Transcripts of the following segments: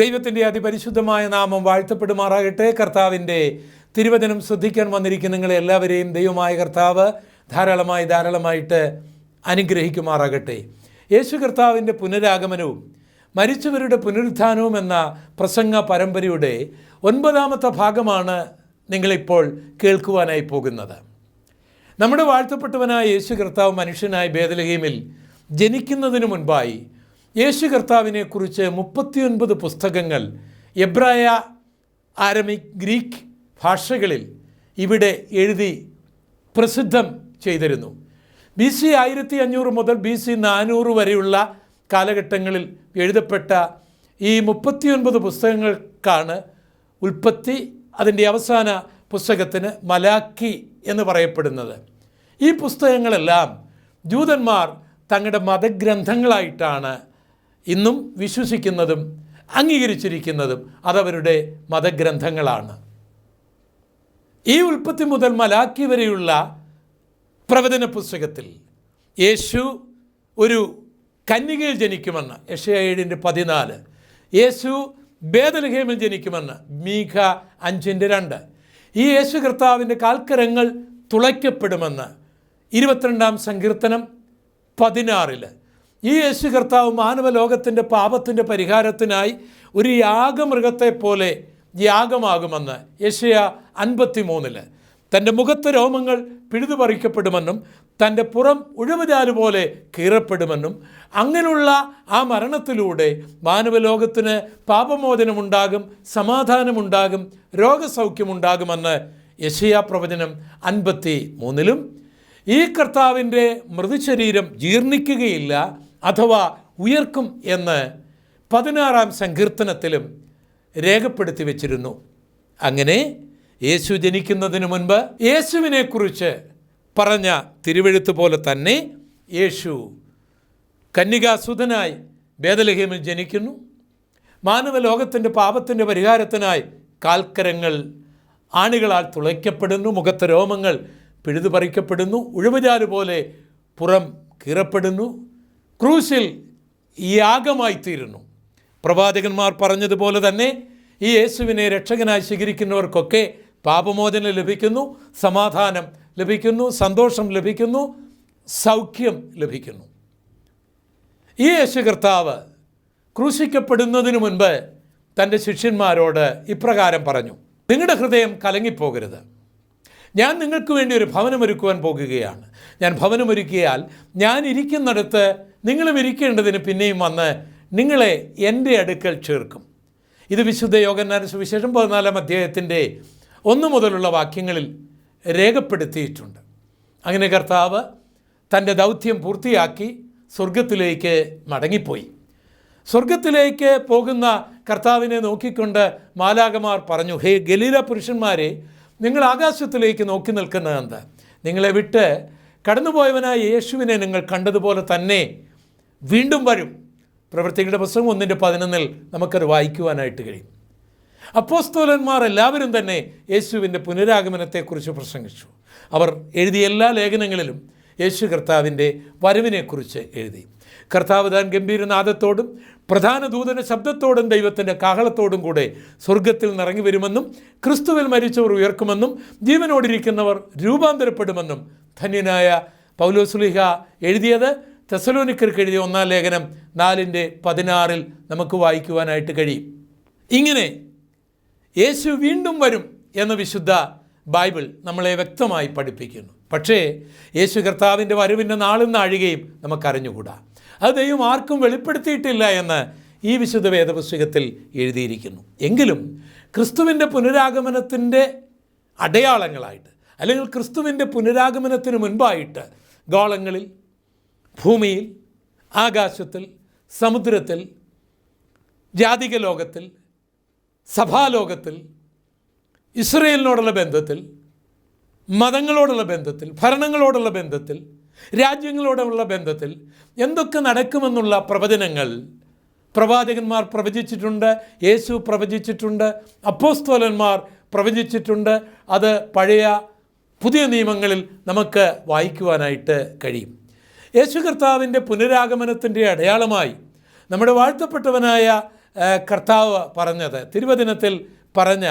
ദൈവത്തിന്റെ അതിപരിശുദ്ധമായ നാമം വാഴ്ത്തപ്പെടുമാറാകട്ടെ. കർത്താവിന്റെ തിരുവചനം ശ്രദ്ധിക്കാൻ വന്നിരിക്കുന്ന നിങ്ങളെ എല്ലാവരെയും ദൈവമായ കർത്താവ് ധാരാളമായി ധാരാളമായിട്ട് അനുഗ്രഹിക്കുമാറാകട്ടെ. യേശു കർത്താവിന്റെ പുനരാഗമനവും മരിച്ചവരുടെ പുനരുത്ഥാനവും എന്ന പ്രസംഗ പരമ്പരയുടെ ഒൻപതാമത്തെ ഭാഗമാണ് നിങ്ങളിപ്പോൾ കേൾക്കുവാനായി പോകുന്നത്. നമ്മുടെ വാഴ്ത്തപ്പെട്ടവനായ യേശു കർത്താവ് മനുഷ്യനായ ഭേദലഹീമിൽ ജനിക്കുന്നതിന് മുൻപായി യേശു കർത്താവിനെക്കുറിച്ച് മുപ്പത്തിയൊൻപത് പുസ്തകങ്ങൾ എബ്രായ ആരമിക് ഗ്രീക്ക് ഭാഷകളിൽ ഇവിടെ എഴുതി പ്രസിദ്ധം ചെയ്തിരുന്നു. ബി സി ആയിരത്തി അഞ്ഞൂറ് മുതൽ ബി സി നാനൂറ് വരെയുള്ള കാലഘട്ടങ്ങളിൽ എഴുതപ്പെട്ട ഈ മുപ്പത്തിയൊൻപത് പുസ്തകങ്ങൾക്കാണ് ഉൽപ്പത്തി അതിന്റെ അവസാന പുസ്തകത്തിന് മലാക്കി എന്ന് പറയപ്പെടുന്നത്. ഈ പുസ്തകങ്ങളെല്ലാം ജൂതന്മാർ തങ്ങളുടെ മതഗ്രന്ഥങ്ങളായിട്ടാണ് ഇന്നും വിശ്വസിക്കുന്നതും അംഗീകരിച്ചിരിക്കുന്നതും അതവരുടെ മതഗ്രന്ഥങ്ങളാണ്. ഈ ഉൽപ്പത്തി മുതൽ മലാക്കി വരെയുള്ള പ്രവചന പുസ്തകത്തിൽ യേശു ഒരു കന്യകയിൽ ജനിക്കുമെന്ന് യഷയ ഏഴിന്റെ പതിനാല്. യേശു ബേദലഹേമിൽ ജനിക്കുമെന്ന് മീഖ അഞ്ചിന്റെ രണ്ട്. ഈ യേശു കർത്താവിന്റെ കാൽക്കരങ്ങൾ തുളയ്ക്കപ്പെടുമെന്ന് ഇരുപത്തിരണ്ടാം സങ്കീർത്തനം പതിനാറിൽ ഈ യേശു കർത്താവ് മാനവലോകത്തിന്റെ പാപത്തിന്റെ പരിഹാരത്തിനായി ഒരു യാഗമൃഗത്തെ പോലെ യാഗമാകുമെന്ന് യശയ അൻപത്തി മൂന്നിൽ തന്റെ മുഖത്തെ രോമങ്ങൾ പിഴുതുപറിക്കപ്പെടുമെന്നും തന്റെ പുറം ഉഴവുചാൽ പോലെ കീറപ്പെടുമെന്നും അങ്ങനെയുള്ള ആ മരണത്തിലൂടെ മാനവലോകത്തിന് പാപമോചനമുണ്ടാകും സമാധാനമുണ്ടാകും രോഗസൗഖ്യമുണ്ടാകുമെന്ന് യശയാ പ്രവചനം അൻപത്തി മൂന്നിലും ഈ കർത്താവിന്റെ മൃതശരീരം ജീർണിക്കുകയില്ല അഥവാ ഉയർക്കും എന്ന് പതിനാറാം സങ്കീർത്തനത്തിലും രേഖപ്പെടുത്തി വച്ചിരുന്നു. അങ്ങനെ യേശു ജനിക്കുന്നതിന് മുൻപ് യേശുവിനെക്കുറിച്ച് പറഞ്ഞ തിരുവെഴുത്ത് പോലെ തന്നെ യേശു കന്യകാസുതനായി ബേദലഹേമിൽ ജനിക്കുന്നു. മാനവലോകത്തിന്റെ പാപത്തിന്റെ പരിഹാരത്തിനായി കാൽക്കരങ്ങൾ ആണികളാൽ തുളയ്ക്കപ്പെടുന്നു മുഖത്ത് രോമങ്ങൾ പിഴുതുപറിക്കപ്പെടുന്നു ഉഴുവജാൽ പോലെ പുറം കീറപ്പെടുന്നു. ക്രൂശിൽ യാഗമായി തീരുന്നു പ്രവാചകന്മാർ പറഞ്ഞതുപോലെ തന്നെ ഈ യേശുവിനെ രക്ഷകനായി സ്വീകരിക്കുന്നവർക്കൊക്കെ പാപമോചനം ലഭിക്കുന്നു സമാധാനം ലഭിക്കുന്നു സന്തോഷം ലഭിക്കുന്നു സൗഖ്യം ലഭിക്കുന്നു. ഈ യേശു കർത്താവ് ക്രൂശിക്കപ്പെടുന്നതിന് മുൻപ് തന്റെ ശിഷ്യന്മാരോട് ഇപ്രകാരം പറഞ്ഞു നിങ്ങളുടെ ഹൃദയം കലങ്ങിപ്പോകരുത്. ഞാൻ നിങ്ങൾക്ക് വേണ്ടി ഒരു ഭവനമൊരുക്കുവാൻ പോകുകയാണ്. ഞാൻ ഭവനമൊരുക്കിയാൽ ഞാൻ ഇരിക്കുന്നിടത്ത് നിങ്ങളും ഇരിക്കേണ്ടതിന് പിന്നെയും വന്ന് നിങ്ങളെ എന്റെ അടുക്കൽ ചേർക്കും. ഇത് വിശുദ്ധ യോഗന്നാന സുവിശേഷം പതിനാലാം അധ്യായത്തിന്റെ ഒന്ന് മുതലുള്ള വാക്യങ്ങളിൽ രേഖപ്പെടുത്തിയിട്ടുണ്ട്. അങ്ങനെ കർത്താവ് തന്റെ ദൗത്യം പൂർത്തിയാക്കി സ്വർഗത്തിലേക്ക് മടങ്ങിപ്പോയി. സ്വർഗത്തിലേക്ക് പോകുന്ന കർത്താവിനെ നോക്കിക്കൊണ്ട് മാലാകമാർ പറഞ്ഞു ഹേ ഗലീല പുരുഷന്മാരെ നിങ്ങൾ ആകാശത്തിലേക്ക് നോക്കി നിൽക്കുന്നത് എന്താ? നിങ്ങളെ വിട്ട് കടന്നുപോയവനായ യേശുവിനെ നിങ്ങൾ കണ്ടതുപോലെ തന്നെ വീണ്ടും വരും. പ്രവൃത്തികളുടെ പുസ്തകം ഒന്നിന്റെ പതിനൊന്നിൽ നമുക്കത് വായിക്കുവാനായിട്ട് കഴിയും. അപ്പോസ്തോലന്മാർ എല്ലാവരും തന്നെ യേശുവിന്റെ പുനരാഗമനത്തെക്കുറിച്ച് പ്രസംഗിച്ചു. അവർ എഴുതിയ എല്ലാ ലേഖനങ്ങളിലും യേശു കർത്താവിന്റെ വരവിനെക്കുറിച്ച് എഴുതി. കർത്താവ് താൻ ഗംഭീരനാഥത്തോടും പ്രധാന ദൂതന ശബ്ദത്തോടും ദൈവത്തിന്റെ കാഹളത്തോടും കൂടെ സ്വർഗത്തിൽ നിറങ്ങി വരുമെന്നും ക്രിസ്തുവിൽ മരിച്ചവർ ഉയർക്കുമെന്നും ജീവനോടിരിക്കുന്നവർ രൂപാന്തരപ്പെടുമെന്നും ധന്യനായ പൗലോസുലിഹ എഴുതിയത് തെസലോനിക്കർക്ക് എഴുതിയ ഒന്നാം ലേഖനം നാലിന്റെ പതിനാറിൽ നമുക്ക് വായിക്കുവാനായിട്ട് കഴിയും. ഇങ്ങനെ യേശു വീണ്ടും വരും എന്ന വിശുദ്ധ ബൈബിൾ നമ്മളെ വ്യക്തമായി പഠിപ്പിക്കുന്നു. പക്ഷേ യേശു കർത്താവിന്റെ വരവിന്റെ നാളും നാഴികയും നമുക്കറിഞ്ഞുകൂടാ. അത് ദൈവം ആർക്കും വെളിപ്പെടുത്തിയിട്ടില്ല എന്ന് ഈ വിശുദ്ധ വേദപുസ്തകത്തിൽ എഴുതിയിരിക്കുന്നു. എങ്കിലും ക്രിസ്തുവിന്റെ പുനരാഗമനത്തിന്റെ അടയാളങ്ങളായിട്ട് അല്ലെങ്കിൽ ക്രിസ്തുവിന്റെ പുനരാഗമനത്തിന് മുൻപായിട്ട് ഗോളങ്ങളിൽ ഭൂമിയിൽ ആകാശത്തിൽ സമുദ്രത്തിൽ ജാതിക ലോകത്തിൽ സഭാലോകത്തിൽ ഇസ്രയേലിനോടുള്ള ബന്ധത്തിൽ മതങ്ങളോടുള്ള ബന്ധത്തിൽ ഭരണങ്ങളോടുള്ള ബന്ധത്തിൽ രാജ്യങ്ങളോടുള്ള ബന്ധത്തിൽ എന്തൊക്കെ നടക്കുമെന്നുള്ള പ്രവചനങ്ങൾ പ്രവാചകന്മാർ പ്രവചിച്ചിട്ടുണ്ട് യേശു പ്രവചിച്ചിട്ടുണ്ട് അപ്പോസ്തോലന്മാർ പ്രവചിച്ചിട്ടുണ്ട്. അത് പഴയ പുതിയ നിയമങ്ങളിൽ നമുക്ക് വായിക്കുവാനായിട്ട് കഴിയും. യേശു കർത്താവിന്റെ പുനരാഗമനത്തിന്റെ അടയാളമായി നമ്മുടെ വാഴ്ത്തപ്പെട്ടവനായ കർത്താവ് പറഞ്ഞത് തിരുവചനത്തിൽ പറഞ്ഞ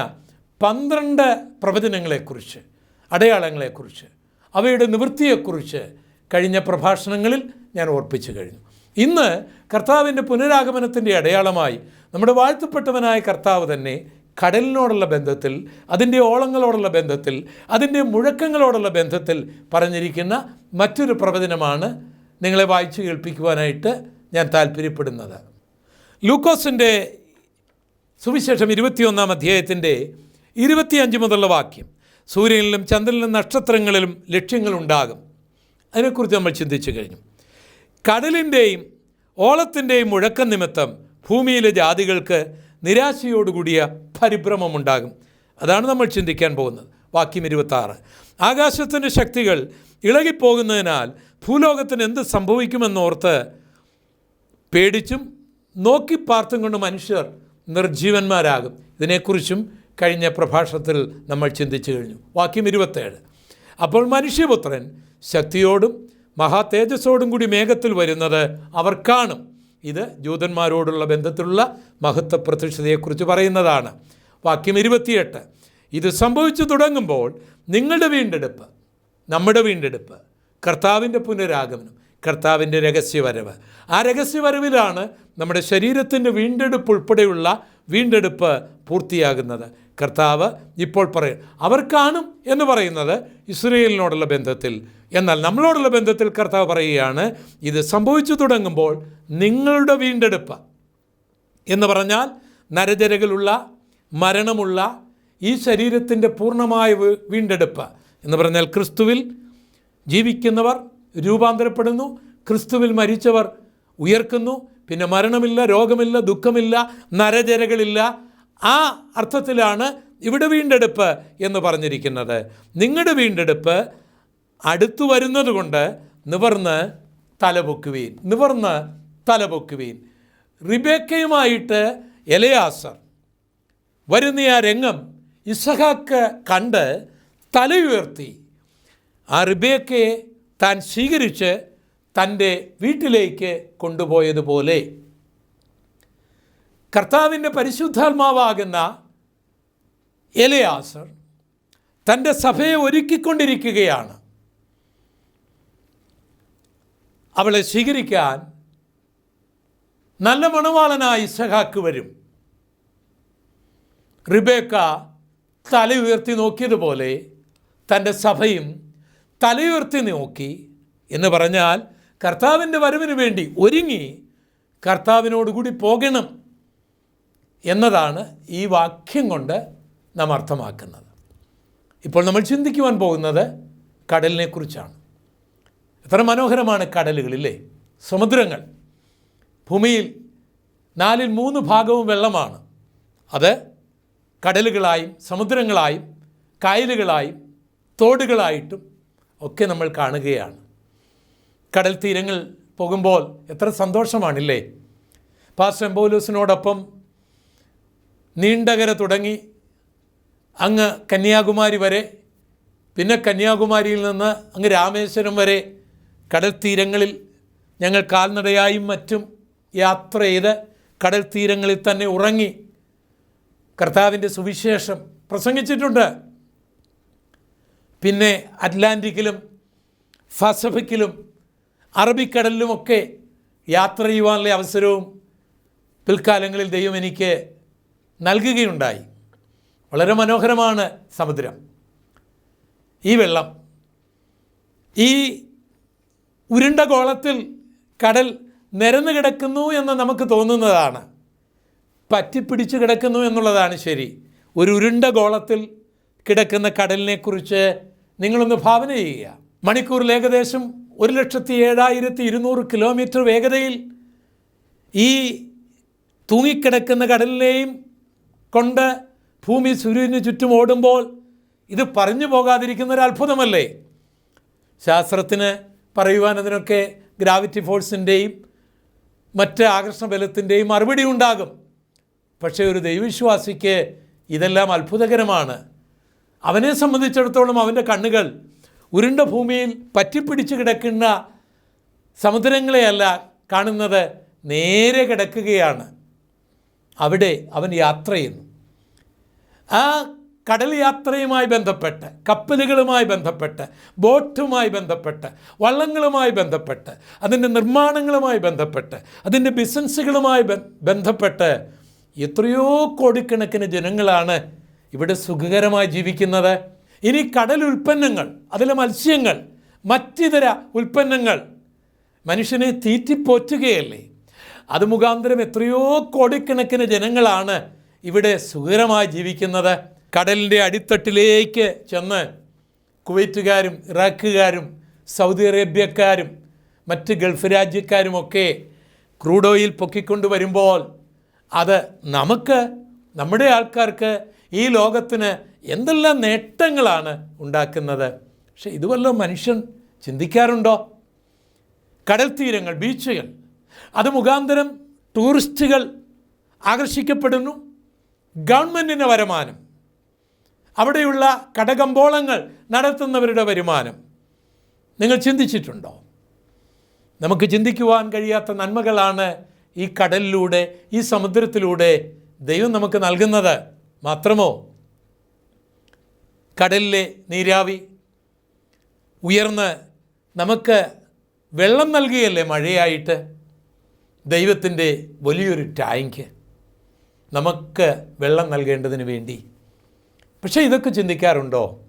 പന്ത്രണ്ട് പ്രവചനങ്ങളെക്കുറിച്ച് അടയാളങ്ങളെക്കുറിച്ച് അവയുടെ നിവൃത്തിയെക്കുറിച്ച് കഴിഞ്ഞ പ്രഭാഷണങ്ങളിൽ ഞാൻ ഓർപ്പിച്ചു കഴിഞ്ഞു. ഇന്ന് കർത്താവിന്റെ പുനരാഗമനത്തിന്റെ അടയാളമായി നമ്മുടെ വാഴ്ത്തപ്പെട്ടവനായ കർത്താവ് തന്നെ കടലിനോടുള്ള ബന്ധത്തിൽ അതിന്റെ ഓളങ്ങളോടുള്ള ബന്ധത്തിൽ അതിന്റെ മുഴക്കങ്ങളോടുള്ള ബന്ധത്തിൽ പറഞ്ഞിരിക്കുന്ന മറ്റൊരു പ്രവചനമാണ് നിങ്ങളെ വായിച്ചു കേൾപ്പിക്കുവാനായിട്ട് ഞാൻ താല്പര്യപ്പെടുന്നത്. ലൂക്കോസിന്റെ സുവിശേഷം ഇരുപത്തിയൊന്നാം അധ്യായത്തിന്റെ ഇരുപത്തിയഞ്ച് മുതലുള്ള വാക്യം സൂര്യനിലും ചന്ദ്രനിലും നക്ഷത്രങ്ങളിലും ലക്ഷ്യങ്ങളുണ്ടാകും. അതിനെക്കുറിച്ച് നമ്മൾ ചിന്തിച്ചു കഴിഞ്ഞു. കടലിന്റെയും ഓളത്തിന്റെയും മുഴക്കം നിമിത്തം ഭൂമിയിലെ ജാതികൾക്ക് നിരാശയോടുകൂടിയ പരിഭ്രമമുണ്ടാകും. അതാണ് നമ്മൾ ചിന്തിക്കാൻ പോകുന്നത്. വാക്യം ഇരുപത്താറ്. ആകാശത്തിന്റെ ശക്തികൾ ഇളകിപ്പോകുന്നതിനാൽ ഭൂലോകത്തിന് എന്ത് സംഭവിക്കുമെന്നോർത്ത് പേടിച്ചും നോക്കി പാർത്തും കൊണ്ട് മനുഷ്യർ നിർജീവന്മാരാകും ഇതിനെക്കുറിച്ചും കഴിഞ്ഞ പ്രഭാഷണത്തിൽ നമ്മൾ ചിന്തിച്ചു കഴിഞ്ഞു. വാക്യം ഇരുപത്തേഴ്. അപ്പോൾ മനുഷ്യപുത്രൻ ശക്തിയോടും മഹാ തേജസ്സോടും കൂടി മേഘത്തിൽ വരുന്നത് അവർ കാണും. ഇത് ജൂതന്മാരോടുള്ള ബന്ധത്തിലുള്ള മഹത്വ പ്രത്യക്ഷതയെക്കുറിച്ച് പറയുന്നതാണ്. വാക്യം ഇരുപത്തിയെട്ട്. ഇത് സംഭവിച്ചു തുടങ്ങുമ്പോൾ നിങ്ങളുടെ വീണ്ടെടുപ്പ് നമ്മുടെ വീണ്ടെടുപ്പ് കർത്താവിന്റെ പുനരാഗമനം കർത്താവിന്റെ രഹസ്യവരവ്. ആ രഹസ്യവരവിലാണ് നമ്മുടെ ശരീരത്തിന്റെ വീണ്ടെടുപ്പ് ഉൾപ്പെടെയുള്ള വീണ്ടെടുപ്പ് പൂർത്തിയാകുന്നത്. കർത്താവ് ഇപ്പോൾ പറയും അവർ കാണും എന്ന് പറയുന്നത് ഇസ്രയേലിനോടുള്ള ബന്ധത്തിൽ. എന്നാൽ നമ്മളോടുള്ള ബന്ധത്തിൽ കർത്താവ് പറയുകയാണ് ഇത് സംഭവിച്ചു തുടങ്ങുമ്പോൾ നിങ്ങളുടെ വീണ്ടെടുപ്പ്. എന്ന് പറഞ്ഞാൽ നരജരകളുള്ള മരണമുള്ള ഈ ശരീരത്തിന്റെ പൂർണമായ വീണ്ടെടുപ്പ്. എന്ന് പറഞ്ഞാൽ ക്രിസ്തുവിൽ ജീവിക്കുന്നവർ രൂപാന്തരപ്പെടുന്നു ക്രിസ്തുവിൽ മരിച്ചവർ ഉയർക്കുന്നു പിന്നെ മരണമില്ല രോഗമില്ല ദുഃഖമില്ല നരജരകളില്ല ആ അർത്ഥത്തിലാണ് ഇവിടെ വീണ്ടെടുപ്പ് എന്ന് പറഞ്ഞിരിക്കുന്നത്. നിങ്ങളുടെ വീണ്ടെടുപ്പ് അടുത്തു വരുന്നത് കൊണ്ട് നിവർന്ന് തലപൊക്കുവീൻ. നിവർന്ന് തലപൊക്കുവീൻ. റിബേക്കയുമായിട്ട് എലയാസർ വരുന്ന ആ രംഗം ഇസഹാക്ക് കണ്ട് തലയുയർത്തി. ആ റിബേക്കയെ താൻ സ്വീകരിച്ച് തന്റെ വീട്ടിലേക്ക് കൊണ്ടുപോയതുപോലെ കർത്താവിന്റെ പരിശുദ്ധാത്മാവാകുന്ന എലയാസർ തന്റെ സഭയെ ഒരുക്കിക്കൊണ്ടിരിക്കുകയാണ്. അവളെ സ്വീകരിക്കാൻ നല്ല മണവാളനായ ഇസഹാക്ക് വരും. റിബേക്ക തല ഉയർത്തി നോക്കിയതുപോലെ തന്റെ സഭയും തലയുയർത്തി നോക്കി എന്ന് പറഞ്ഞാൽ കർത്താവിന്റെ വരവിന് വേണ്ടി ഒരുങ്ങി കർത്താവിനോടുകൂടി പോകണം. എന്നതാണ് ഈ വാക്യം കൊണ്ട് നാം അർത്ഥമാക്കുന്നത്. ഇപ്പോൾ നമ്മൾ ചിന്തിക്കുവാൻ പോകുന്നത് കടലിനെക്കുറിച്ചാണ്. എത്ര മനോഹരമാണ് കടലുകളില്ലേ? സമുദ്രങ്ങൾ. ഭൂമിയിൽ നാലിൽ മൂന്ന് ഭാഗവും വെള്ളമാണ്. അത് കടലുകളായും സമുദ്രങ്ങളായും കായലുകളായും തോടുകളായിട്ടും ഒക്കെ നമ്മൾ കാണുകയാണ്. കടൽ തീരങ്ങൾ പോകുമ്പോൾ എത്ര സന്തോഷമാണില്ലേ? പാസ്റ്റർ എംബോലൂസിനോടൊപ്പം നീണ്ടകര തുടങ്ങി അങ്ങ് കന്യാകുമാരി വരെ പിന്നെ കന്യാകുമാരിയിൽ നിന്ന് അങ്ങ് രാമേശ്വരം വരെ കടൽ തീരങ്ങളിൽ ഞങ്ങൾ കാൽനടയായും മറ്റും യാത്ര ചെയ്ത് കടൽ തീരങ്ങളിൽ തന്നെ ഉറങ്ങി കർത്താവിന്റെ സുവിശേഷം പ്രസംഗിച്ചിട്ടുണ്ട്. പിന്നെ അറ്റ്ലാന്റിക്കിലും പസഫിക്കിലും അറബിക്കടലിലുമൊക്കെ യാത്ര ചെയ്യുവാനുള്ള അവസരവും പിൽക്കാലങ്ങളിൽ ദൈവം എനിക്ക് നൽകുകയുണ്ടായി. വളരെ മനോഹരമാണ് സമുദ്രം. ഈ വെള്ളം ഈ ഉരുണ്ട ഗോളത്തിൽ കടൽ നിരന്നു കിടക്കുന്നു എന്ന് നമുക്ക് തോന്നുന്നതാണ്. പറ്റിപ്പിടിച്ച് കിടക്കുന്നു എന്നുള്ളതാണ് ശരി. ഒരു ഉരുണ്ട ഗോളത്തിൽ കിടക്കുന്ന കടലിനെക്കുറിച്ച് നിങ്ങളൊന്ന് ഭാവന ചെയ്യുക. മണിക്കൂറിൽ ഏകദേശം ഒരു ലക്ഷത്തി ഏഴായിരത്തി ഇരുന്നൂറ് കിലോമീറ്റർ വേഗതയിൽ ഈ തൂങ്ങിക്കിടക്കുന്ന കടലിനെയും കൊണ്ട് ഭൂമി സൂര്യന് ചുറ്റും ഓടുമ്പോൾ ഇത് പറഞ്ഞു പോകാതിരിക്കുന്ന ഒരു അത്ഭുതമല്ലേ? ശാസ്ത്രത്തിന് പറയുവാൻ അതിനൊക്കെ ഗ്രാവിറ്റി ഫോഴ്സിന്റെയും മറ്റ് ആകർഷണ ബലത്തിന്റെയും മറുപടി ഉണ്ടാകും. പക്ഷേ ഒരു ദൈവവിശ്വാസിക്ക് ഇതെല്ലാം അത്ഭുതകരമാണ്. അവനെ സംബന്ധിച്ചിടത്തോളം അവന്റെ കണ്ണുകൾ ഉരുണ്ട ഭൂമിയിൽ പറ്റിപ്പിടിച്ച് കിടക്കുന്ന സമുദ്രങ്ങളെയല്ല കാണുന്നത് നേരെ കിടക്കുകയാണ്. അവിടെ അവൻ യാത്ര ചെയ്യുന്നു. ആ കടൽ യാത്രയുമായി ബന്ധപ്പെട്ട് കപ്പലുകളുമായി ബന്ധപ്പെട്ട് ബോട്ടുമായി ബന്ധപ്പെട്ട് വള്ളങ്ങളുമായി ബന്ധപ്പെട്ട് അതിന്റെ നിർമ്മാണങ്ങളുമായി ബന്ധപ്പെട്ട് അതിന്റെ ബിസിനസ്സുകളുമായി ബന്ധപ്പെട്ട് എത്രയോ കോടിക്കണക്കിന് ജനങ്ങളാണ് ഇവിടെ സുഖകരമായി ജീവിക്കുന്നത്. ഇനി കടൽ ഉൽപ്പന്നങ്ങൾ അതിലെ മത്സ്യങ്ങൾ മറ്റിതര ഉൽപ്പന്നങ്ങൾ മനുഷ്യനെ തീറ്റിപ്പോറ്റുകയല്ലേ? അത് മുഖാന്തരം എത്രയോ കോടിക്കണക്കിന് ജനങ്ങളാണ് ഇവിടെ സുഖകരമായി ജീവിക്കുന്നത് കടലിന്റെ അടിത്തട്ടിലേക്ക് ചെന്ന് കുവൈറ്റുകാരും ഇറാഖുകാരും സൗദി അറേബ്യക്കാരും മറ്റ് ഗൾഫ് രാജ്യക്കാരുമൊക്കെ ക്രൂഡ് ഓയിൽ പൊക്കിക്കൊണ്ട് വരുമ്പോൾ അത് നമുക്ക് നമ്മുടെ ആൾക്കാർക്ക് ഈ ലോകത്തിന് എന്തെല്ലാം നേട്ടങ്ങളാണ് ഉണ്ടാക്കുന്നത്? പക്ഷെ ഇതുവല്ല മനുഷ്യൻ ചിന്തിക്കാറുണ്ടോ? കടൽ തീരങ്ങൾ ബീച്ചുകൾ അത് മുഖാന്തരം ടൂറിസ്റ്റുകൾ ആകർഷിക്കപ്പെടുന്നു. ഗവൺമെന്റിന് വരുമാനം അവിടെയുള്ള കടകമ്പോളങ്ങൾ നടത്തുന്നവരുടെ വരുമാനം. നിങ്ങൾ ചിന്തിച്ചിട്ടുണ്ടോ? നമുക്ക് ചിന്തിക്കുവാൻ കഴിയാത്ത നന്മകളാണ് ഈ കടലിലൂടെ ഈ സമുദ്രത്തിലൂടെ ദൈവം നമുക്ക് നൽകുന്നത് മാത്രമോ? കടലിലെ നീരാവി ഉയർന്ന് നമുക്ക് വെള്ളം നൽകുകയല്ലേ മഴയായിട്ട്? ദൈവത്തിന്റെ വലിയൊരു ടാങ്ക്. നമുക്ക് വെള്ളം നൽകേണ്ടതിന് വേണ്ടി. പക്ഷേ ഇതൊക്കെ ചിന്തിക്കാറുണ്ടോ?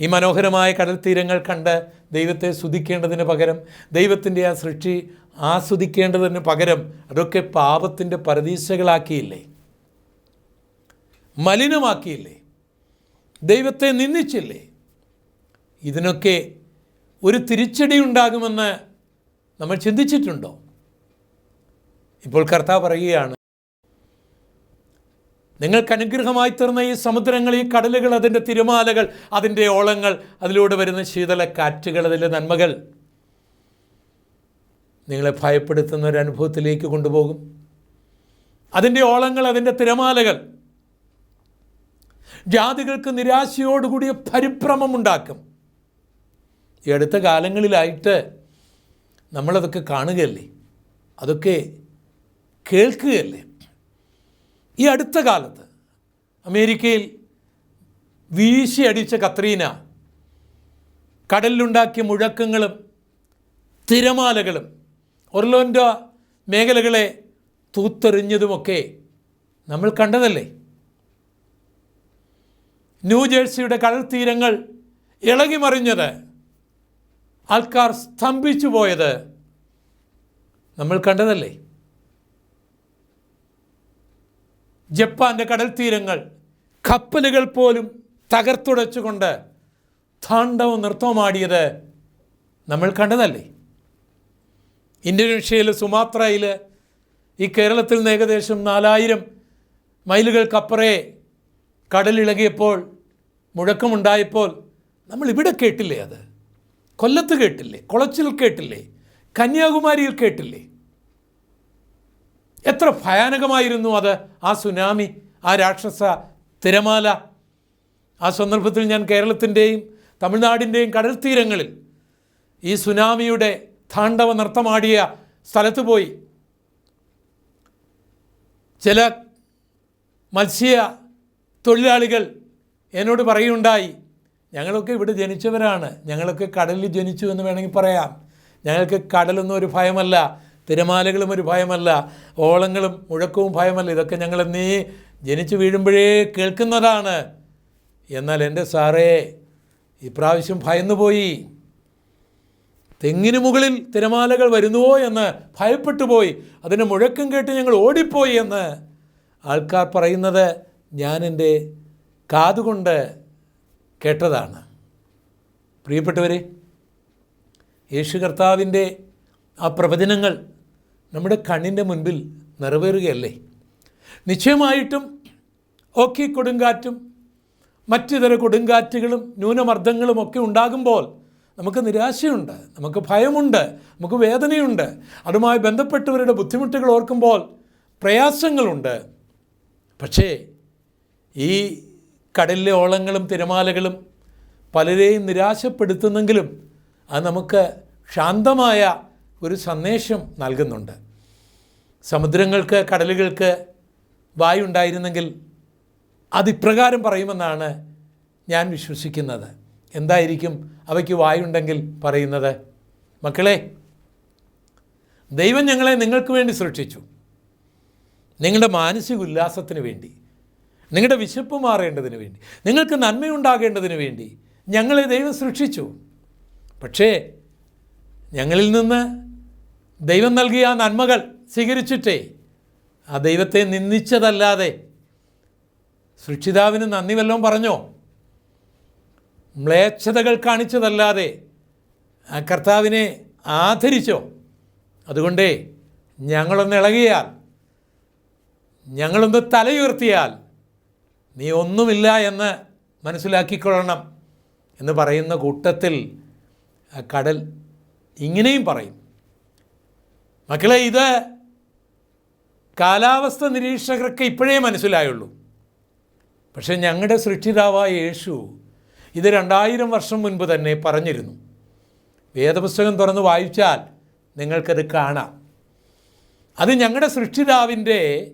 ഈ മനോഹരമായ കടൽ തീരങ്ങൾ കണ്ട് ദൈവത്തെ സ്തുതിക്കേണ്ടതിന് പകരം ദൈവത്തിന്റെ ആ സൃഷ്ടി ആസ്വദിക്കേണ്ടതിന് പകരം അതൊക്കെ പാപത്തിന്റെ പരദീശകളാക്കിയില്ലേ? മലിനമാക്കിയില്ലേ? ദൈവത്തെ നിന്ദിച്ചില്ലേ? ഇതിനൊക്കെ ഒരു തിരിച്ചടി ഉണ്ടാകുമെന്ന് നമ്മൾ ചിന്തിച്ചിട്ടുണ്ടോ? ഇപ്പോൾ കർത്താവ് പറയുകയാണ് നിങ്ങൾക്ക് അനുഗ്രഹമായി തീർന്ന ഈ സമുദ്രങ്ങൾ ഈ കടലുകൾ അതിന്റെ തിരമാലകൾ അതിന്റെ ഓളങ്ങൾ അതിലൂടെ വരുന്ന ശീതള കാറ്റുകൾ അതിലെ നന്മകൾ നിങ്ങളെ ഭയപ്പെടുത്തുന്ന ഒരു അനുഭവത്തിലേക്ക് കൊണ്ടുപോകും. അതിന്റെ ഓളങ്ങൾ അതിന്റെ തിരമാലകൾ ജാതികൾക്ക് നിരാശയോടുകൂടിയ പരിഭ്രമമുണ്ടാക്കും ഈ അടുത്ത കാലങ്ങളിലായിട്ട് നമ്മളതൊക്കെ കാണുകയല്ലേ? അതൊക്കെ കേൾക്കുകയല്ലേ? ഈ അടുത്ത കാലത്ത് അമേരിക്കയിൽ വീശി അടിച്ച കത്രീന കടലിലുണ്ടാക്കിയ മുഴക്കങ്ങളും തിരമാലകളും ഒർലോന്റെ മേഖലകളെ തൂത്തെറിഞ്ഞതുമൊക്കെ നമ്മൾ കണ്ടതല്ലേ? ന്യൂജേഴ്സിയുടെ കടൽ തീരങ്ങൾ ഇളകി മറിഞ്ഞത് ആൾക്കാർ സ്തംഭിച്ചു പോയത് നമ്മൾ കണ്ടതല്ലേ? ജപ്പാന്റെ കടൽ തീരങ്ങൾ കപ്പലുകൾ പോലും തകർത്തുടച്ചുകൊണ്ട് താണ്ഡവും നൃത്തവുമാടിയത് നമ്മൾ കണ്ടതല്ലേ? ഇന്തോനേഷ്യയിൽ സുമാത്രയിൽ ഈ കേരളത്തിൽ നിന്ന് ഏകദേശം നാലായിരം മൈലുകൾക്കപ്പുറേ കടലിളകിയപ്പോൾ മുഴക്കമുണ്ടായപ്പോൾ നമ്മൾ ഇവിടെ കേട്ടില്ലേ അത്? കൊല്ലത്ത് കേട്ടില്ലേ? കൊളച്ചിൽ കേട്ടില്ലേ? കന്യാകുമാരിയിൽ കേട്ടില്ലേ? എത്ര ഭയാനകമായിരുന്നു അത്. ആ സുനാമി ആ രാക്ഷസ തിരമാല ആ സന്ദർഭത്തിൽ ഞാൻ കേരളത്തിന്റെയും തമിഴ്നാടിന്റെയും കടൽ തീരങ്ങളിൽ ഈ സുനാമിയുടെ താണ്ഡവ നൃത്തമാടിയ സ്ഥലത്ത് പോയി. ചില മത്സ്യ തൊഴിലാളികൾ എന്നോട് പറയുണ്ടായി ഞങ്ങളൊക്കെ ഇവിടെ ജനിച്ചവരാണ്. ഞങ്ങളൊക്കെ കടലിൽ ജനിച്ചു എന്ന് വേണമെങ്കിൽ പറയാം. ഞങ്ങൾക്ക് കടലൊന്നും ഒരു ഭയമല്ല. തിരമാലകളും ഒരു ഭയമല്ല ഓളങ്ങളും മുഴക്കവും ഭയമല്ല. ഇതൊക്കെ ഞങ്ങൾ നീ ജനിച്ചു വീഴുമ്പോഴേ കേൾക്കുന്നതാണ്. എന്നാൽ എന്റെ സാറേ ഇപ്രാവശ്യം ഭയന്നുപോയി. തെങ്ങിന് മുകളിൽ തിരമാലകൾ വരുന്നുവോ എന്ന് ഭയപ്പെട്ടു പോയി. അതിന്റെ മുഴക്കം കേട്ട് ഞങ്ങൾ ഓടിപ്പോയി എന്ന് ആൾക്കാർ പറയുന്നത് ഞാൻ എന്റെ കാതുകൊണ്ട് കേട്ടതാണ്. പ്രിയപ്പെട്ടവരെ യേശു കർത്താവിന്റെ ആ പ്രവചനങ്ങൾ നമ്മുടെ കണ്ണിന്റെ മുൻപിൽ നിറവേറുകയല്ലേ? നിശ്ചയമായിട്ടും ഓക്കി കൊടുങ്കാറ്റും മറ്റു തര കൊടുങ്കാറ്റുകളും ന്യൂനമർദ്ദങ്ങളും ഒക്കെ ഉണ്ടാകുമ്പോൾ നമുക്ക് നിരാശയുണ്ട് നമുക്ക് ഭയമുണ്ട് നമുക്ക് വേദനയുണ്ട്. അതുമായി ബന്ധപ്പെട്ടവരുടെ ബുദ്ധിമുട്ടുകൾ ഓർക്കുമ്പോൾ പ്രയാസങ്ങളുണ്ട്. പക്ഷേ ഈ കടലിലെ ഓളങ്ങളും തിരമാലകളും പലരെയും നിരാശപ്പെടുത്തുന്നെങ്കിലും അത് നമുക്ക് ശാന്തമായ ഒരു സന്ദേശം നൽകുന്നുണ്ട്. സമുദ്രങ്ങൾക്ക് കടലുകൾക്ക് വായുണ്ടായിരുന്നെങ്കിൽ അതിപ്രകാരം പറയുമെന്നാണ് ഞാൻ വിശ്വസിക്കുന്നത്. എന്തായിരിക്കും അവയ്ക്ക് വായുണ്ടെങ്കിൽ പറയുന്നത്? മക്കളെ ദൈവം ഞങ്ങളെ നിങ്ങൾക്ക് വേണ്ടി സൃഷ്ടിച്ചു. നിങ്ങളുടെ മാനസിക ഉല്ലാസത്തിന് വേണ്ടി നിങ്ങളുടെ വിശപ്പ് മാറേണ്ടതിന് വേണ്ടി നിങ്ങൾക്ക് നന്മയുണ്ടാകേണ്ടതിന് വേണ്ടി ഞങ്ങളെ ദൈവം സൃഷ്ടിച്ചു. പക്ഷേ ഞങ്ങളിൽ നിന്ന് ദൈവം നൽകിയ ആ നന്മകൾ സ്വീകരിച്ചിട്ടേ ആ ദൈവത്തെ നിന്ദിച്ചതല്ലാതെ സൃഷ്ടിതാവിന് നന്ദി വല്ലതും പറഞ്ഞോ? മ്ലേച്ഛതകൾ കാണിച്ചതല്ലാതെ ആ കർത്താവിനെ ആദരിച്ചോ? അതുകൊണ്ടേ ഞങ്ങളൊന്ന് ഇളകിയാൽ ഞങ്ങളൊന്ന് തലയുയർത്തിയാൽ നീ ഒന്നുമില്ല എന്ന് മനസ്സിലാക്കിക്കൊള്ളണം എന്ന് പറയുന്ന കൂട്ടത്തിൽ കടൽ ഇങ്ങനെയും പറയും. മക്കളെ ഇത് കാലാവസ്ഥ നിരീക്ഷകർക്ക് ഇപ്പോഴേ മനസ്സിലായുള്ളൂ. പക്ഷേ ഞങ്ങളുടെ സൃഷ്ടിതാവായ യേശു ഇത് രണ്ടായിരം വർഷം മുൻപ് തന്നെ പറഞ്ഞിരുന്നു. വേദപുസ്തകം തുറന്ന് വായിച്ചാൽ നിങ്ങൾക്കത് കാണാം. അത് ഞങ്ങളുടെ സൃഷ്ടിതാവിന്റെ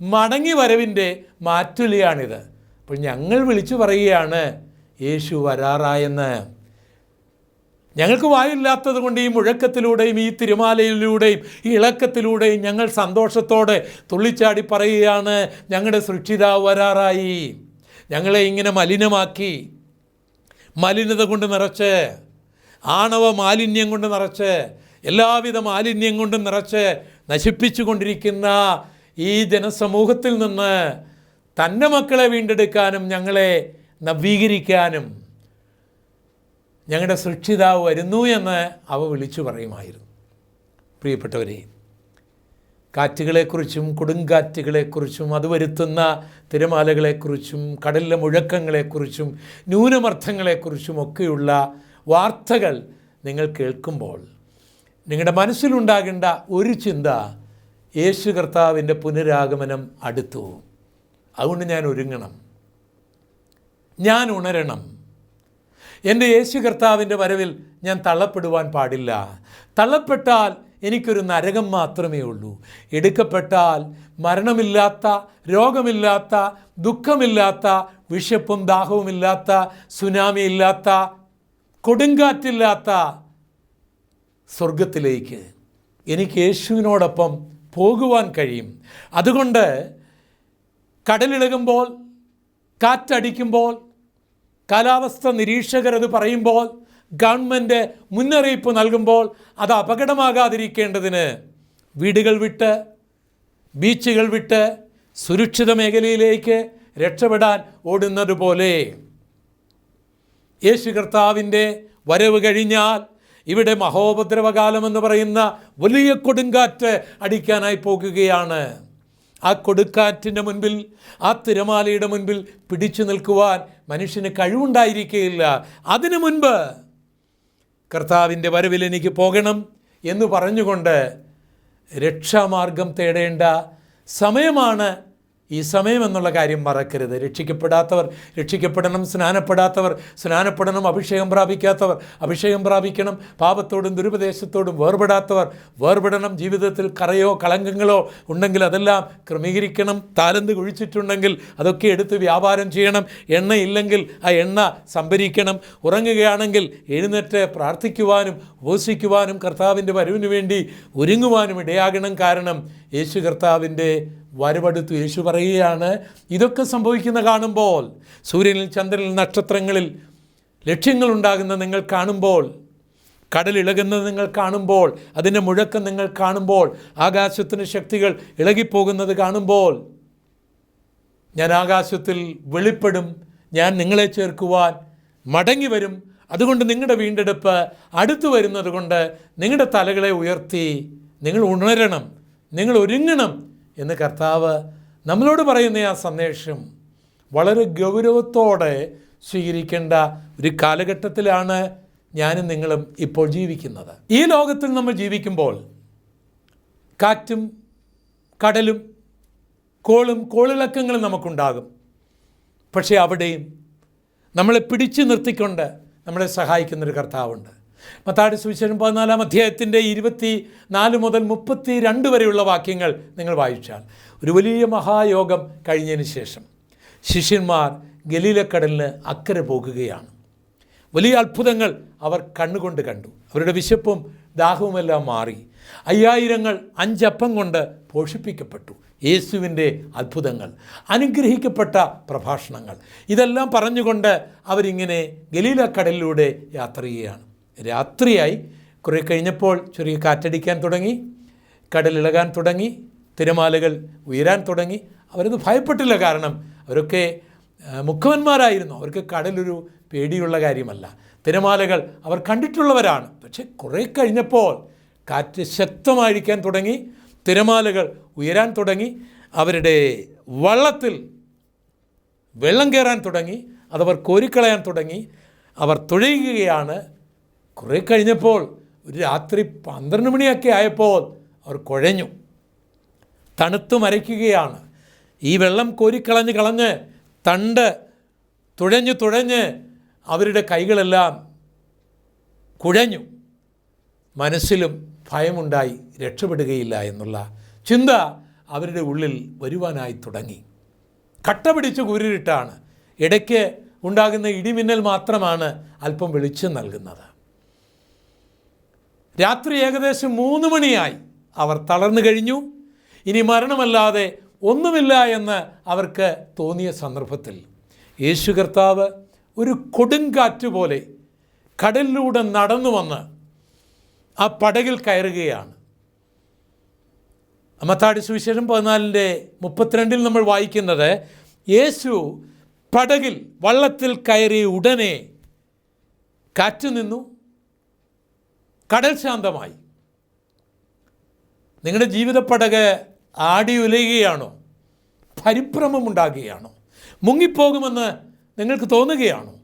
മടങ്ങി വരവിന്റെ മാറ്റുലിയാണിത്. അപ്പോൾ ഞങ്ങൾ വിളിച്ചു പറയുകയാണ് യേശു വരാറായെന്ന്. ഞങ്ങൾക്ക് വായില്ലാത്തത് കൊണ്ട് ഈ മുഴക്കത്തിലൂടെയും ഈ തിരുമാലയിലൂടെയും ഈ ഇളക്കത്തിലൂടെയും ഞങ്ങൾ സന്തോഷത്തോടെ തുള്ളിച്ചാടി പറയുകയാണ് ഞങ്ങളുടെ സൃഷ്ടിതാവ് വരാറായി. ഞങ്ങളെ ഇങ്ങനെ മലിനമാക്കി. മലിനത കൊണ്ട് നിറച്ച് ആണവ മാലിന്യം കൊണ്ട് നിറച്ച് എല്ലാവിധ മാലിന്യം കൊണ്ട് നിറച്ച് നശിപ്പിച്ചു കൊണ്ടിരിക്കുന്ന ഈ ജനസമൂഹത്തിൽ നിന്ന് തന്റെ മക്കളെ വീണ്ടെടുക്കാനും ഞങ്ങളെ നവീകരിക്കാനും ഞങ്ങളുടെ സൃഷ്ടിതാവ് വരുന്നു എന്ന് അവ വിളിച്ചു പറയുമായിരുന്നു. പ്രിയപ്പെട്ടവരെ കാറ്റുകളെക്കുറിച്ചും കൊടുങ്കാറ്റുകളെക്കുറിച്ചും അത് വരുത്തുന്ന തിരമാലകളെക്കുറിച്ചും കടലിലെ മുഴക്കങ്ങളെക്കുറിച്ചും ന്യൂനമർത്ഥങ്ങളെക്കുറിച്ചും ഒക്കെയുള്ള വാർത്തകൾ നിങ്ങൾ കേൾക്കുമ്പോൾ നിങ്ങളുടെ മനസ്സിലുണ്ടാകേണ്ട ഒരു ചിന്ത യേശു കർത്താവിന്റെ പുനരാഗമനം അടുത്തു. അതുകൊണ്ട് ഞാൻ ഒരുങ്ങണം. ഞാൻ ഉണരണം. എന്റെ യേശു കർത്താവിന്റെ വരവിൽ ഞാൻ തള്ളപ്പെടുവാൻ പാടില്ല. തള്ളപ്പെട്ടാൽ എനിക്കൊരു നരകം മാത്രമേ ഉള്ളൂ. എടുക്കപ്പെട്ടാൽ മരണമില്ലാത്ത രോഗമില്ലാത്ത ദുഃഖമില്ലാത്ത വിഷപ്പും ദാഹവുമില്ലാത്ത സുനാമി ഇല്ലാത്ത കൊടുങ്കാറ്റില്ലാത്ത സ്വർഗത്തിലേക്ക് എനിക്ക് യേശുവിനോടൊപ്പം പോകുവാൻ കഴിയും. അതുകൊണ്ട് കടലിളകുമ്പോൾ കാറ്റടിക്കുമ്പോൾ കാലാവസ്ഥ നിരീക്ഷകർ അത് പറയുമ്പോൾ ഗവൺമെന്റ് മുന്നറിയിപ്പ് നൽകുമ്പോൾ അത് അപകടമാകാതിരിക്കേണ്ടതിന് വീടുകൾ വിട്ട് ബീച്ചുകൾ വിട്ട് സുരക്ഷിത മേഖലയിലേക്ക് രക്ഷപ്പെടാൻ ഓടുന്നത് പോലെ യേശു കർത്താവിന്റെ വരവ് കഴിഞ്ഞാൽ ഇവിടെ മഹോപദ്രവകാലം എന്ന് പറയുന്ന വലിയ കൊടുങ്കാറ്റ് അടിക്കാനായി പോകുകയാണ്. ആ കൊടുക്കാറ്റിന്റെ മുൻപിൽ ആ തിരമാലയുടെ മുൻപിൽ പിടിച്ചു നിൽക്കുവാൻ മനുഷ്യന് കഴിവുണ്ടായിരിക്കുകയില്ല. അതിനു മുൻപ് കർത്താവിന്റെ വരവിൽ എനിക്ക് പോകണം എന്ന് പറഞ്ഞുകൊണ്ട് രക്ഷാമാർഗം തേടേണ്ട സമയമാണ് ഈ സമയം എന്നുള്ള കാര്യം മറക്കരുത്. രക്ഷിക്കപ്പെടാത്തവർ രക്ഷിക്കപ്പെടണം സ്നാനപ്പെടാത്തവർ സ്നാനപ്പെടണം അഭിഷേകം പ്രാപിക്കാത്തവർ അഭിഷേകം പ്രാപിക്കണം പാപത്തോടും ദുരുപദേശത്തോടും വേർപെടാത്തവർ വേർപെടണം ജീവിതത്തിൽ കറയോ കളങ്കങ്ങളോ ഉണ്ടെങ്കിൽ അതെല്ലാം ക്രമീകരിക്കണം താലന്ത് കുഴിച്ചിട്ടുണ്ടെങ്കിൽ അതൊക്കെ എടുത്ത് വ്യാപാരം ചെയ്യണം എണ്ണ ഇല്ലെങ്കിൽ ആ എണ്ണ സംഭരിക്കണം ഉറങ്ങുകയാണെങ്കിൽ എഴുന്നേറ്റ് പ്രാർത്ഥിക്കുവാനും ഉപസിക്കുവാനും കർത്താവിന്റെ വരവിന് വേണ്ടി ഒരുങ്ങുവാനും ഇടയാകണം കാരണം യേശു കർത്താവിന്റെ വരവടുത്തു യേശു പറയുകയാണ് ഇതൊക്കെ സംഭവിക്കുന്ന കാണുമ്പോൾ സൂര്യനിൽ ചന്ദ്രനിൽ നക്ഷത്രങ്ങളിൽ ലക്ഷ്യങ്ങളുണ്ടാകുന്ന നിങ്ങൾ കാണുമ്പോൾ കടലിളകുന്നത് നിങ്ങൾ കാണുമ്പോൾ അതിന്റെ മുഴക്കം നിങ്ങൾ കാണുമ്പോൾ ആകാശത്തിന് ശക്തികൾ ഇളകിപ്പോകുന്നത് കാണുമ്പോൾ ഞാൻ ആകാശത്തിൽ വെളിപ്പെടും ഞാൻ നിങ്ങളെ ചേർക്കുവാൻ മടങ്ങി വരും. അതുകൊണ്ട് നിങ്ങളുടെ വീണ്ടെടുപ്പ് അടുത്തു വരുന്നത് കൊണ്ട് നിങ്ങളുടെ തലകളെ ഉയർത്തി നിങ്ങൾ ഉണരണം നിങ്ങൾ ഒരുങ്ങണം എന്ന് കർത്താവ് നമ്മളോട് പറയുന്ന ആ സന്ദേശം വളരെ ഗൗരവത്തോടെ സ്വീകരിക്കേണ്ട ഒരു കാലഘട്ടത്തിലാണ് ഞാനും നിങ്ങളും ഇപ്പോൾ ജീവിക്കുന്നത്. ഈ ലോകത്തിൽ നമ്മൾ ജീവിക്കുമ്പോൾ കാറ്റും കടലും കോളും കോളിളക്കങ്ങളും നമുക്കുണ്ടാകും. പക്ഷേ അവിടെയും നമ്മളെ പിടിച്ചു നിർത്തിക്കൊണ്ട് നമ്മളെ സഹായിക്കുന്നൊരു കർത്താവുണ്ട്. മത്താടി സുവിശേഷം പതിനാലാം അധ്യായത്തിന്റെ ഇരുപത്തി നാല് മുതൽ മുപ്പത്തി രണ്ട് വരെയുള്ള വാക്യങ്ങൾ നിങ്ങൾ വായിച്ചാൽ. ഒരു വലിയ മഹായോഗം കഴിഞ്ഞതിന് ശേഷം ശിഷ്യന്മാർ ഗലീലക്കടലിന് അക്കരെ പോകുകയാണ്. വലിയ അത്ഭുതങ്ങൾ അവർ കണ്ണുകൊണ്ട് കണ്ടു. അവരുടെ വിശപ്പും ദാഹവുമെല്ലാം മാറി. അയ്യായിരങ്ങൾ അഞ്ചപ്പം കൊണ്ട് പോഷിപ്പിക്കപ്പെട്ടു. യേശുവിന്റെ അത്ഭുതങ്ങൾ അനുഗ്രഹിക്കപ്പെട്ട പ്രഭാഷണങ്ങൾ. ഇതെല്ലാം പറഞ്ഞുകൊണ്ട് അവരിങ്ങനെ ഗലീലക്കടലിലൂടെ യാത്ര ചെയ്യുകയാണ്. രാത്രിയായി കുറേ കഴിഞ്ഞപ്പോൾ ചെറിയ കാറ്റടിക്കാൻ തുടങ്ങി കടലിളകാൻ തുടങ്ങി തിരമാലകൾ ഉയരാൻ തുടങ്ങി. അവരത് ഭയപ്പെട്ടില്ല കാരണം അവരൊക്കെ മുഖവന്മാരായിരുന്നു. അവർക്ക് കടലൊരു പേടിയുള്ള കാര്യമല്ല. തിരമാലകൾ അവർ കണ്ടിട്ടുള്ളവരാണ്. പക്ഷേ കുറേ കഴിഞ്ഞപ്പോൾ കാറ്റ് ശക്തമായിരിക്കാൻ തുടങ്ങി തിരമാലകൾ ഉയരാൻ തുടങ്ങി അവരുടെ വള്ളത്തിൽ വെള്ളം കയറാൻ തുടങ്ങി അതവർ കോരിക്കളയാൻ തുടങ്ങി അവർ തുഴയുകയാണ്. കുറേ കഴിഞ്ഞപ്പോൾ ഒരു രാത്രി പന്ത്രണ്ട് മണിയൊക്കെ ആയപ്പോൾ അവർ കുഴഞ്ഞു. തണുത്തു മരയ്ക്കുകയാണ്. ഈ വെള്ളം കോരിക്കളഞ്ഞ് കളഞ്ഞ് തണ്ട് തുഴഞ്ഞ് തുഴഞ്ഞ് അവരുടെ കൈകളെല്ലാം കുഴഞ്ഞു. മനസ്സിലും ഭയമുണ്ടായി രക്ഷപ്പെടുകയില്ല എന്നുള്ള ചിന്ത അവരുടെ ഉള്ളിൽ വരുവാനായി തുടങ്ങി. കട്ട പിടിച്ച് കുരുരിട്ടാണ്. ഇടയ്ക്ക് ഉണ്ടാകുന്ന ഇടിമിന്നൽ മാത്രമാണ് അല്പം വെളിച്ചം നൽകുന്നത്. രാത്രി ഏകദേശം മൂന്ന് മണിയായി. അവർ തളർന്നു കഴിഞ്ഞു. ഇനി മരണമല്ലാതെ ഒന്നുമില്ല എന്ന് അവർക്ക് തോന്നിയ സന്ദർഭത്തിൽ യേശു കർത്താവ് ഒരു കൊടുങ്കാറ്റ് പോലെ കടലിലൂടെ നടന്നു വന്ന് ആ പടകിൽ കയറുകയാണ്. അമ്മത്താടി സുവിശേഷം പതിനാലിന്റെ മുപ്പത്തിരണ്ടിൽ നമ്മൾ വായിക്കുന്നത് യേശു പടകിൽ വള്ളത്തിൽ കയറി ഉടനെ കാറ്റ് നിന്നു കടൽ ശാന്തമായി. നിങ്ങളുടെ ജീവിതപ്പടക പടക് ആടി ഉലയുകയാണോ? പരിഭ്രമമുണ്ടാകുകയാണോ? മുങ്ങിപ്പോകുമെന്ന് നിങ്ങൾക്ക് തോന്നുകയാണോ?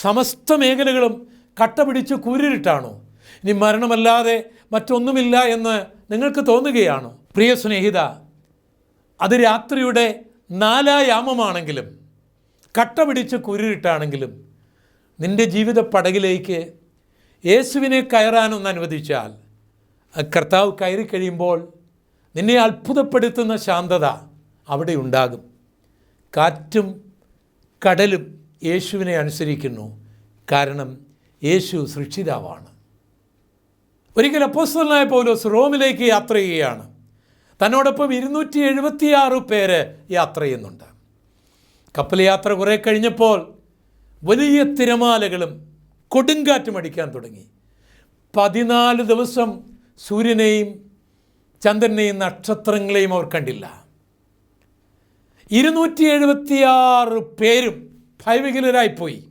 സമസ്ത മേഖലകളും കട്ട പിടിച്ച് കൂരിട്ടാണോ ഇനി മരണമല്ലാതെ മറ്റൊന്നുമില്ല എന്ന് നിങ്ങൾക്ക് തോന്നുകയാണോ? പ്രിയ സ്നേഹിത അത് രാത്രിയുടെ നാലായാമമാണെങ്കിലും കട്ട പിടിച്ച് കുരുരിട്ടാണെങ്കിലും നിന്റെ ജീവിത പടകിലേക്ക് യേശുവിനെ കയറാനൊന്ന് അനുവദിച്ചാൽ കർത്താവ് കയറി കഴിയുമ്പോൾ നിന്നെ അത്ഭുതപ്പെടുത്തുന്ന ശാന്തത അവിടെ ഉണ്ടാകും. കാറ്റും കടലും യേശുവിനെ അനുസരിക്കുന്നു. കാരണം യേശു സൃഷ്ടിതാവാണ് ഒരിക്കൽ അപ്പോസ്തലനായ പൗലോസ് റോമിലേക്ക് യാത്ര ചെയ്യുകയാണ്. തന്നോടൊപ്പം ഇരുന്നൂറ്റി എഴുപത്തിയാറ് പേര് യാത്ര ചെയ്യുന്നുണ്ട്. കപ്പൽ യാത്ര കുറേ കഴിഞ്ഞപ്പോൾ വലിയ തിരമാലകളും കൊടുങ്കാറ്റും അടിക്കാൻ തുടങ്ങി. പതിനാല് ദിവസം സൂര്യനെയും ചന്ദ്രനെയും നക്ഷത്രങ്ങളെയും അവർ കണ്ടില്ല. ഇരുന്നൂറ്റി എഴുപത്തിയാറ് പേരും ഭയവികലരായിപ്പോയി.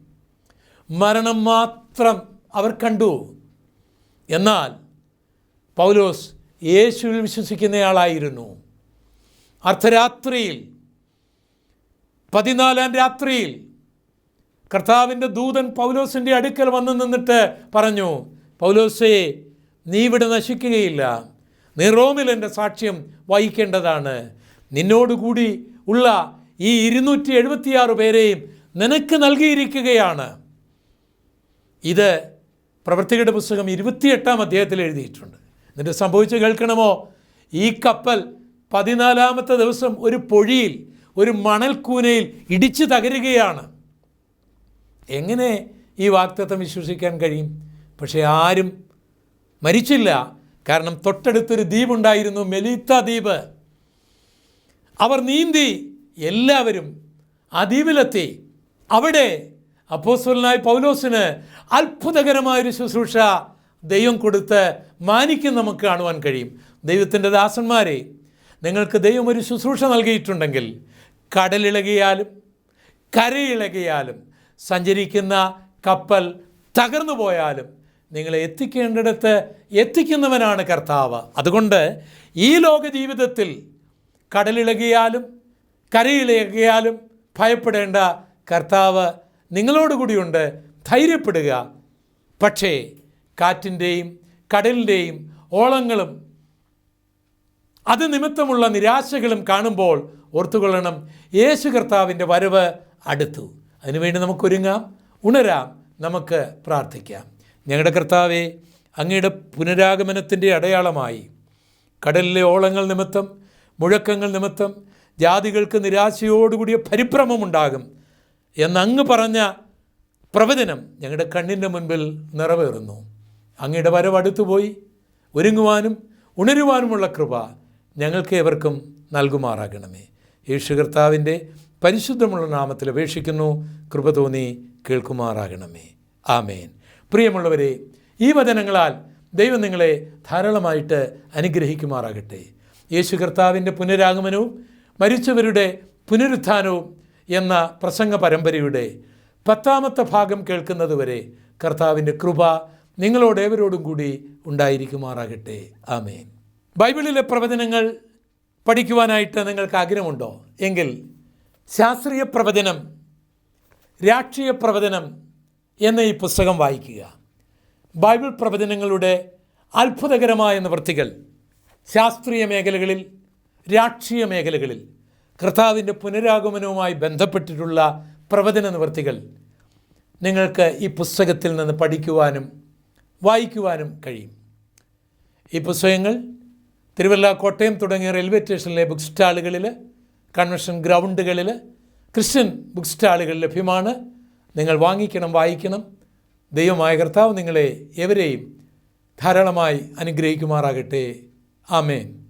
മരണം മാത്രം അവർ കണ്ടു. എന്നാൽ പൗലോസ് യേശുവിൽ വിശ്വസിക്കുന്നയാളായിരുന്നു. അർദ്ധരാത്രിയിൽ പതിനാലാം രാത്രിയിൽ കർത്താവിന്റെ ദൂതൻ പൗലോസിന്റെ അടുക്കൽ വന്നു നിന്നിട്ട് പറഞ്ഞു പൗലോസേ നീ ഇവിടെ നശിക്കുകയില്ല. നീ റോമിൽ എന്റെ സാക്ഷ്യം വഹിക്കേണ്ടതാണ്. നിന്നോടുകൂടി ഉള്ള ഈ ഇരുന്നൂറ്റി എഴുപത്തിയാറ് പേരെയും നിനക്ക് നൽകിയിരിക്കുകയാണ്. ഇത് പ്രവൃത്തികളുടെ പുസ്തകം ഇരുപത്തിയെട്ടാം അധ്യായത്തിൽ എഴുതിയിട്ടുണ്ട്. എന്നിട്ട് സംഭവിച്ച് കേൾക്കണമോ? ഈ കപ്പൽ പതിനാലാമത്തെ ദിവസം ഒരു പൊഴിയിൽ ഒരു മണൽക്കൂനയിൽ ഇടിച്ചു തകരുകയാണ്. എങ്ങനെ ഈ വാക്തത്വം വിശ്വസിക്കാൻ കഴിയും? പക്ഷേ ആരും മരിച്ചില്ല. കാരണം തൊട്ടടുത്തൊരു ദ്വീപുണ്ടായിരുന്നു മെലീത്ത ദ്വീപ്. അവർ നീന്തി എല്ലാവരും ആ ദ്വീപിലെത്തി. അവിടെ അപ്പോസ്വലനായ പൗലോസിന് അത്ഭുതകരമായൊരു ശുശ്രൂഷ ദൈവം കൊടുത്ത് മാനിക്കും നമുക്ക് കാണുവാൻ കഴിയും. ദൈവത്തിന്റെ ദാസന്മാരെ നിങ്ങൾക്ക് ദൈവം ഒരു ശുശ്രൂഷ നൽകിയിട്ടുണ്ടെങ്കിൽ കടലിളകിയാലും കരയിളകിയാലും സഞ്ചരിക്കുന്ന കപ്പൽ തകർന്നു പോയാലും നിങ്ങളെ എത്തിക്കേണ്ടിടത്ത് എത്തിക്കുന്നവനാണ് കർത്താവ്. അതുകൊണ്ട് ഈ ലോക ജീവിതത്തിൽ കടലിളകിയാലും കരയിളകിയാലും ഭയപ്പെടേണ്ട കർത്താവ് നിങ്ങളോടുകൂടിയുണ്ട് ധൈര്യപ്പെടുക. പക്ഷേ കാറ്റിന്റെയും കടലിന്റെയും ഓളങ്ങളും അത് നിമിത്തമുള്ള നിരാശകളും കാണുമ്പോൾ ഓർത്തുകൊള്ളണം. യേശു കർത്താവിന്റെ വരവ് അടുത്തു. അതിനുവേണ്ടി നമുക്കൊരുങ്ങാം ഉണരാം നമുക്ക് പ്രാർത്ഥിക്കാം. ഞങ്ങളുടെ കർത്താവെ അങ്ങയുടെ പുനരാഗമനത്തിന്റെ അടയാളമായി കടലിലെ ഓളങ്ങൾ നിമിത്തം മുഴക്കങ്ങൾ നിമിത്തം ജാതികൾക്ക് നിരാശയോടുകൂടിയ പരിഭ്രമമുണ്ടാകും എന്നങ്ങ് പറഞ്ഞ പ്രവചനം ഞങ്ങളുടെ കണ്ണിന്റെ മുൻപിൽ നിറവേറുന്നു. അങ്ങയുടെ വരവ് അടുത്തുപോയി. ഒരുങ്ങുവാനും ഉണരുവാനുമുള്ള കൃപ ഞങ്ങൾക്ക് ഏവർക്കും നൽകുമാറാകണമേ. യേശു കർത്താവിന്റെ പരിശുദ്ധമുള്ള നാമത്തിൽ അപേക്ഷിക്കുന്നു. കൃപ തോന്നി കേൾക്കുമാറാകണമേ. ആമേൻ. പ്രിയമുള്ളവരെ ഈ വചനങ്ങളാൽ ദൈവം നിങ്ങളെ ധാരാളമായിട്ട് അനുഗ്രഹിക്കുമാറാകട്ടെ. യേശു കർത്താവിന്റെ പുനരാഗമനവും മരിച്ചവരുടെ പുനരുത്ഥാനവും എന്ന പ്രസംഗ പരമ്പരയുടെ പത്താമത്തെ ഭാഗം കേൾക്കുന്നതുവരെ കർത്താവിന്റെ കൃപ നിങ്ങളോടേവരോടും കൂടി ഉണ്ടായിരിക്കുമാറാകട്ടെ. ആമേൻ. ബൈബിളിലെ പ്രവചനങ്ങൾ പഠിക്കുവാനായിട്ട് നിങ്ങൾക്ക് ആഗ്രഹമുണ്ടോ? എങ്കിൽ ശാസ്ത്രീയ പ്രവചനം രാഷ്ട്രീയ പ്രവചനം എന്ന ഈ പുസ്തകം വായിക്കുക. ബൈബിൾ പ്രവചനങ്ങളുടെ അത്ഭുതകരമായ നിവൃത്തികൾ ശാസ്ത്രീയ മേഖലകളിൽ രാഷ്ട്രീയ മേഖലകളിൽ കർത്താവിന്റെ പുനരാഗമനവുമായി ബന്ധപ്പെട്ടിട്ടുള്ള പ്രവചന നിവൃത്തികൾ നിങ്ങൾക്ക് ഈ പുസ്തകത്തിൽ നിന്ന് പഠിക്കുവാനും വായിക്കുവാനും കഴിയും. ഈ പുസ്തകങ്ങൾ തിരുവല്ല കോട്ടയം തുടങ്ങിയ റെയിൽവേ സ്റ്റേഷനിലെ ബുക്ക് സ്റ്റാളുകളിൽ കൺവെൻഷൻ ഗ്രൗണ്ടുകളിൽ ക്രിസ്ത്യൻ ബുക്ക് സ്റ്റാളുകൾ ലഭ്യമാണ്. നിങ്ങൾ വാങ്ങിക്കണം വായിക്കണം. ദൈവമായ കർത്താവ് നിങ്ങളെ എവരെയും ധാരാളമായി അനുഗ്രഹിക്കുമാറാകട്ടെ. ആമേൻ.